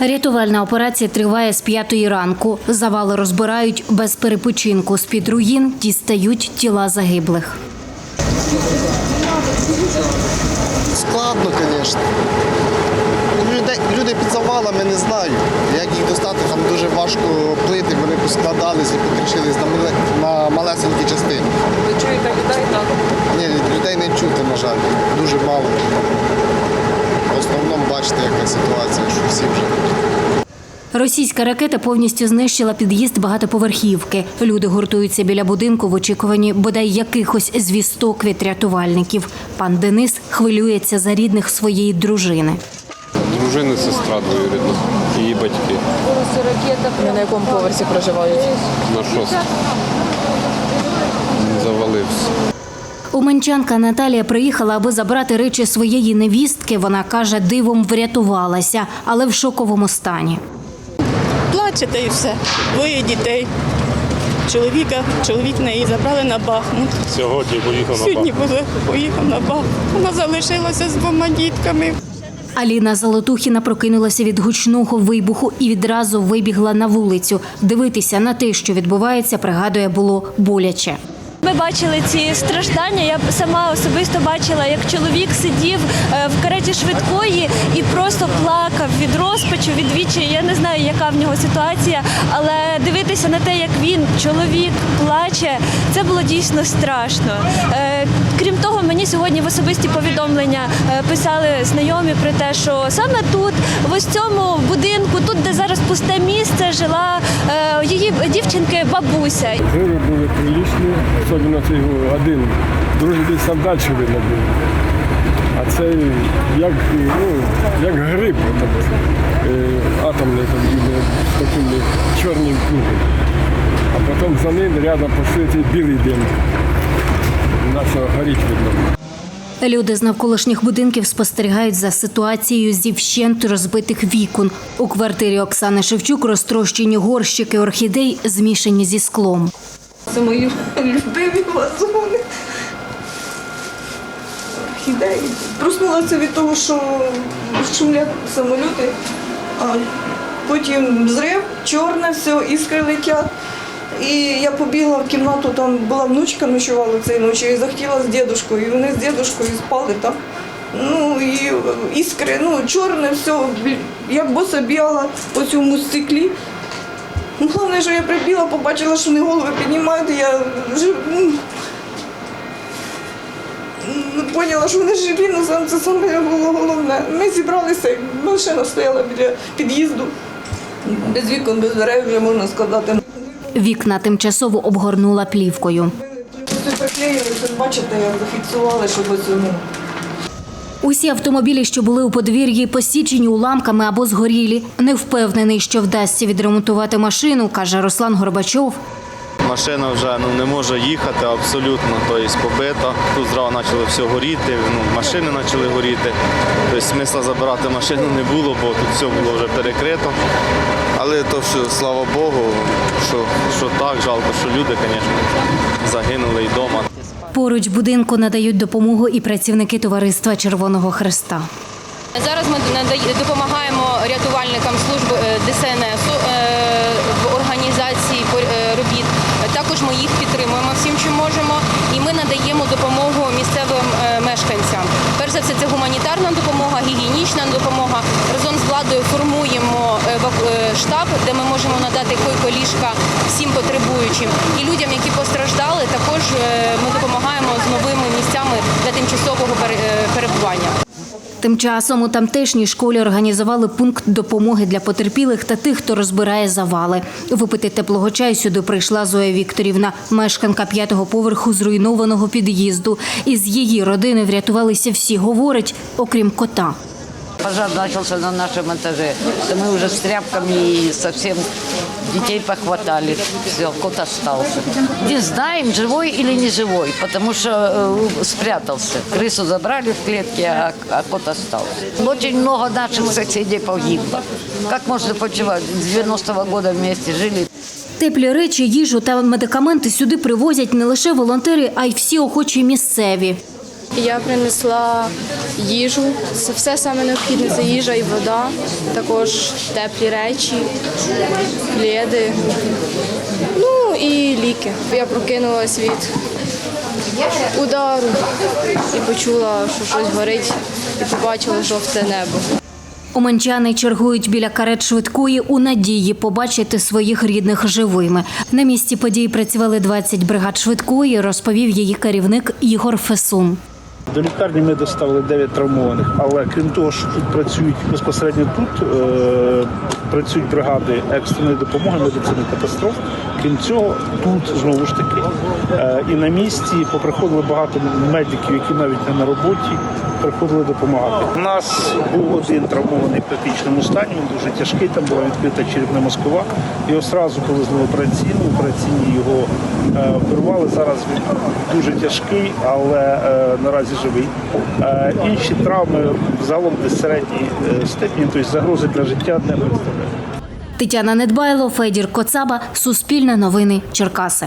Рятувальна операція триває з п'ятої ранку. Завали розбирають без перепочинку. З-під руїн дістають тіла загиблих. Складно, звісно. Люди, під завалами не знаю. Як їх достати, там дуже важко плити, вони поскладались і потрішились на, бачите, яка ситуація, що всі вже. Російська ракета повністю знищила під'їзд багатоповерхівки. Люди гуртуються біля будинку в очікуванні бодай якихось звісток від рятувальників. Пан Денис хвилюється за рідних своєї дружини. Дружини, сестра двоюрідна, її батьки Вони на якому поверсі проживають? на шост. Завалився. Уманчанка Наталія приїхала, аби забрати речі своєї невістки. Вона каже, дивом врятувалася, але в шоковому стані. Плачете і все. Двоє дітей. Чоловіка, чоловік неї забрали на Бахмут. Сьогодні поїхав на Сьогодні поїхав на Бахмут. Вона залишилася з двома дітками. Аліна Золотухіна прокинулася від гучного вибуху і відразу вибігла на вулицю. Дивитися на те, що відбувається, пригадує, було боляче. Ми бачили ці страждання. Я сама особисто бачила, як чоловік сидів е, в кареті швидкої і просто плакав від розпачу, від відчаю. Я не знаю, яка в нього ситуація, але дивитися на те, як він, чоловік, плаче, це було дійсно страшно. Е, Крім того, мені сьогодні в особисті повідомлення е, писали знайомі про те, що саме тут, в ось цьому будинку, тут, де зараз пусте місце, жила її дівчинки бабуся. Були прилічні, особливо цей один. Другий десь там далі видно був. А цей як, ну, як гриб отак, е, атомний такий, е, з такими чорним кругом. А потім за ним рядом пішли білий дим. Почав горіти видно. Люди з навколишніх будинків спостерігають за ситуацією зі вщент розбитих вікон. У квартирі Оксани Шевчук розтрощені горщики орхідей, змішані зі склом. Це мої любимі вазони. Орхідеї. Проснулася від того, що шумлять самоліти, а потім зрив, чорне все, іскри летять. І я побігла в кімнату, там була внучка, ночувала цієї ночі, і захотіла з дідушкою. І вони з дідушкою спали там. Ну і іскри, ну чорне все, як боса бігала по цьому стеклі. Головне, що я прибіла, побачила, що вони голови піднімають, і я вже ну, поняла, що вони живі, ну сам- це саме було головне. Ми зібралися, машина стояла біля під'їзду. Без вікон, без дверей вже можна сказати. Вікна тимчасово обгорнула плівкою. Приклеїли, бачите, як зафіксували, щоб ось ну, Усі автомобілі, що були у подвір'ї, посічені уламками або згорілі. Не впевнений, що вдасться відремонтувати машину, каже Руслан Горбачов. Машина вже ну, не може їхати абсолютно, тобто побита. Тут зразу почало все горіти, ну, машини почали горіти. Тобто смисла забирати машину не було, бо тут все було вже перекрито. Але то, що слава Богу, що, що так, жалко, що люди, звісно, загинули і вдома. Поруч будинку надають допомогу і працівники товариства Червоного Хреста. Зараз ми допомагаємо рятувальникам служби е, ДСНС е, в організації е, робіт. Також ми їх підтримуємо всім, чим можемо, і ми надаємо допомогу місцевим мешканцям. Перш за все, це гуманітарна допомога, гігієнічна допомога. Разом з владою е, штаб, де ми можемо надати койко-ліжка всім потребуючим. І людям, які постраждали, також е, ми допомагаємо з новими місцями для тимчасового е, перебування. Тим часом у тамтешній школі організували пункт допомоги для потерпілих та тих, хто розбирає завали. Випити теплого чаю сюди прийшла Зоя Вікторівна, мешканка п'ятого поверху зруйнованого під'їзду. Із її родини врятувалися всі, говорить, окрім кота Пожар начался на нашем этаже. Да мы уже с тряпками и совсем детей похватали. Все, кот остался. Не знаем, живой или не живой, потому что э, спрятался. Крысу забрали в клетке, а, а кот остался. Очень много наших соседей погибло. Как можно почивать? С 90-го года вместе жили. Теплі речі, їжу та медикаменти сюди привозять не лише волонтери, а й всі охочі місцеві. Я принесла їжу, все саме необхідне це їжа і вода, також теплі речі, пледи, ну і ліки. Я прокинулась від удару і почула, що щось горить, і побачила жовте небо. Уманчани чергують біля карет швидкої у надії побачити своїх рідних живими. На місці подій працювали 20 бригад швидкої, розповів її керівник Ігор Фесун. До лікарні ми доставили 9 травмованих, але крім того, що тут працюють безпосередньо тут, е, працюють бригади екстреної допомоги, медицини катастроф. Крім цього, тут знову ж таки е, і на місці поприходили багато медиків, які навіть не на роботі приходили допомагати. У нас був один травмований в критичному стані, він дуже тяжкий, там була відкрита черепна мозкова. Його одразу повезли в операційну, в операційній його е, оперували. Зараз він дуже тяжкий, але е, наразі живий. Е, інші травми загалом десь середній е, степені, тобто загрози для життя не представляють. Тетяна Недбайло, Федір Коцаба, Суспільне новини, Черкаси.